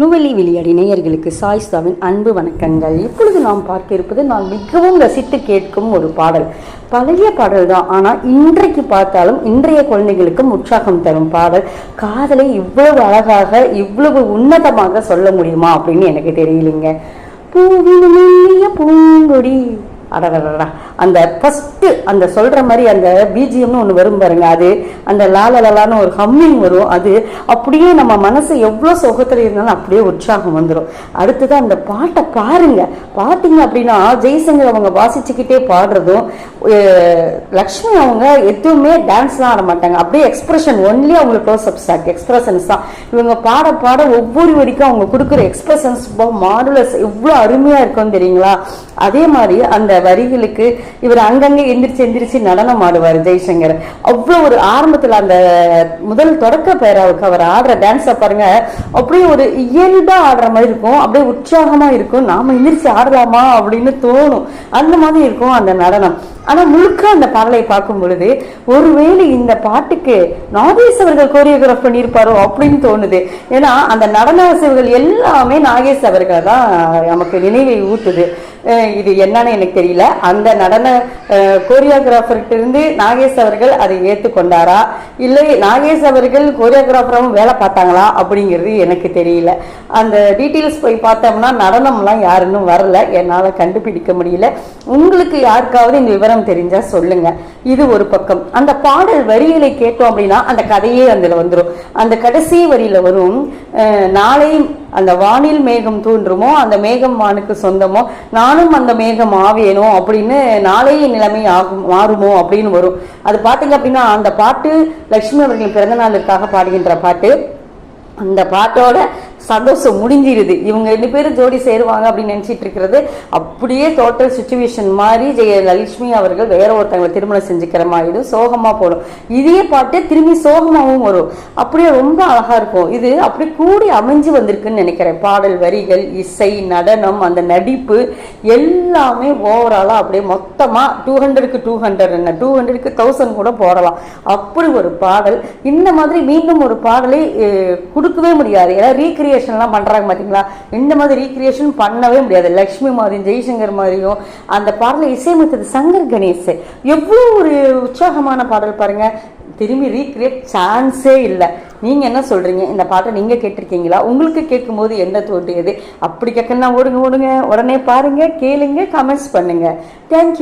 நுவலி விளையாடி நேயர்களுக்கு சாய்ஸ்தாவின் அன்பு வணக்கங்கள். இப்பொழுது நாம் பார்க்க இருப்பது நான் மிகவும் ரசித்து கேட்கும் ஒரு பாடல். பழைய பாடல் தான். ஆனால் இன்றைக்கு பார்த்தாலும் இன்றைய குழந்தைகளுக்கும் உற்சாகம் தரும் பாடல். காதலை இவ்வளவு அழகாக இவ்வளவு உன்னதமாக சொல்ல முடியுமா அப்படின்னு எனக்கு தெரியலைங்க. பூவின் மெல்லிய பூங்கொடி அடடடா அந்த ஃபஸ்ட்டு அந்த சொல்கிற மாதிரி அந்த பிஜிஎம்னு ஒன்று வரும் பாருங்க அது அந்த லாலலான்னு ஒரு ஹம்மிங் வரும் அது அப்படியே நம்ம மனசு எவ்வளோ சுகத்தில் இருந்தாலும் அப்படியே உற்சாகம் வந்துடும் அடுத்தது அந்த பாட்டை பாருங்க. பார்த்தீங்க அப்படின்னா ஜெய்சங்கர் அவங்க வாசிச்சுக்கிட்டே பாடுறதும் லக்ஷ்மி அவங்க எதுவுமே டான்ஸ்லாம் ஆட மாட்டாங்க. அப்படியே எக்ஸ்பிரஷன் ஒன்லி அவங்களுக்கு க்ளோஸ் அப் ஸ்டாக் எக்ஸ்பிரஷன்ஸ் தான். இவங்க பாட பாட ஒவ்வொரு வரைக்கும் அவங்க கொடுக்குற எக்ஸ்பிரஷன்ஸ் மாடுலஸ் எவ்வளோ அருமையாக இருக்கும் தெரியுங்களா? அதே மாதிரி அந்த வரிகளுக்கு இவர் அங்கங்கே எந்திரிச்சு எந்திரிச்சு நடனம் ஆடுவார் ஜெய்சங்கர். அவ்வளோ ஒரு ஆரம்பத்தில் அந்த முதல் தொடக்க பேராவுக்கு அவர் ஆடுற டான்ஸை பாருங்க அப்படியே ஒரு இயல்பாக ஆடுற மாதிரி இருக்கும் அப்படியே உற்சாகமாக இருக்கும். நாம் எந்திரிச்சு ஆடலாமா அப்படின்னு தோணும். அந்த மாதிரி இருக்கும் அந்த நடனம். ஆனால் முழுக்க அந்த பாடலை பார்க்கும் பொழுது ஒருவேளை இந்த பாட்டுக்கு நாகேஷ் அவர்கள் கோரியோகிராஃப் பண்ணியிருப்பாரோ அப்படின்னு தோணுது. ஏன்னா அந்த நடன அசைவுகள் எல்லாமே நாகேஷ் அவர்கள் தான் நமக்கு நினைவை ஊட்டுது. இது என்னன்னு எனக்கு தெரியல. அந்த நடன கோரியோகிராஃபர்கிட்ட இருந்து நாகேஷ் அவர்கள் அதை ஏற்றுக்கொண்டாரா இல்லை நாகேஷ் அவர்கள் கோரியோகிராஃபராகவும் வேலை பார்த்தாங்களா? அப்படிங்கிறது எனக்கு தெரியல. அந்த டீட்டெயில்ஸ் போய் பார்த்தோம்னா நடனம்லாம் யாருன்னு வரல. என்னால் கண்டுபிடிக்க முடியல. உங்களுக்கு யாருக்காவது இந்த விவரம் தெரிஞ்சா சொல்லுங்க. இது ஒரு பக்கம். அந்த பாடல் வரிகளை கேட்டோம் அப்படின்னா அந்த கதையே அதில் வந்துடும் அந்த கடைசி வரியில வரும் நாளை அந்த வானில் மேகம் தோன்றுமோ அந்த மேகம் வானுக்கு சொந்தமோ நானும் அந்த மேகம் ஆவேனோ அப்படின்னு நாளைய நிலைமை ஆகும் மாறுமோ அப்படின்னு வரும். அது பார்த்தீங்க அப்படின்னா அந்த பாட்டு லட்சுமி அவர்களின் பிறந்த நாளுக்காக பாடுகின்ற பாட்டு. அந்த பாட்டோட சந்தோஷம் முடிஞ்சிருது. இவங்க ரெண்டு பேரும் ஜோடி சேருவாங்க அப்படின்னு நினைச்சிட்டு இருக்கிறது. அப்படியே டோட்டல் சுச்சுவேஷன் மாதிரி ஜெயலலட்சுமி அவர்கள் வேற ஒருத்தவங்களை திருமணம் செஞ்சுக்கிற மாதிரிடும் சோகமா போடும். இதே பாட்டு திரும்பி சோகமாகவும் வரும். அப்படியே ரொம்ப அழகா இருக்கும். இது அப்படி கூடி அமைஞ்சு வந்திருக்குன்னு நினைக்கிறேன். பாடல் வரிகள் இசை நடனம் அந்த நடிப்பு எல்லாமே ஓவராலாக அப்படியே மொத்தமாக டூ ஹண்ட்ரடுக்கு டூ ஹண்ட்ரட் என்ன டூ ஹண்ட்ரடுக்கு தௌசண்ட் கூட போடலாம். அப்படி ஒரு பாடல். இந்த மாதிரி மீண்டும் ஒரு பாடலை கொடுக்கவே முடியாது. ஏன்னா ரீக்ரியேஷன்லாம் பண்றாங்க பாத்தீங்களா? இந்த மாதிரி ரீக்ரியேஷன் பண்ணவே முடியாது. லக்ஷ்மி மாதிரியும் ஜெய்சங்கர் மாதிரியும் அந்த பாடலை இசையமைத்தது சங்கர் கணேஷ் எவ்வளோ ஒரு உற்சாகமான பாடல் பாருங்க. திரும்பி ரீக்ரியேட் சான்ஸே இல்லை. நீங்க என்ன சொல்றீங்க? இந்த பாட்டை நீங்க கேட்டிருக்கீங்களா? உங்களுக்கு கேட்கும்போது என்ன தோன்றியது? அப்படி கேட்கணும்னா ஓடுங்க ஓடுங்க. உடனே பாருங்க கேளுங்க கமெண்ட்ஸ் பண்ணுங்க. தேங்க்யூ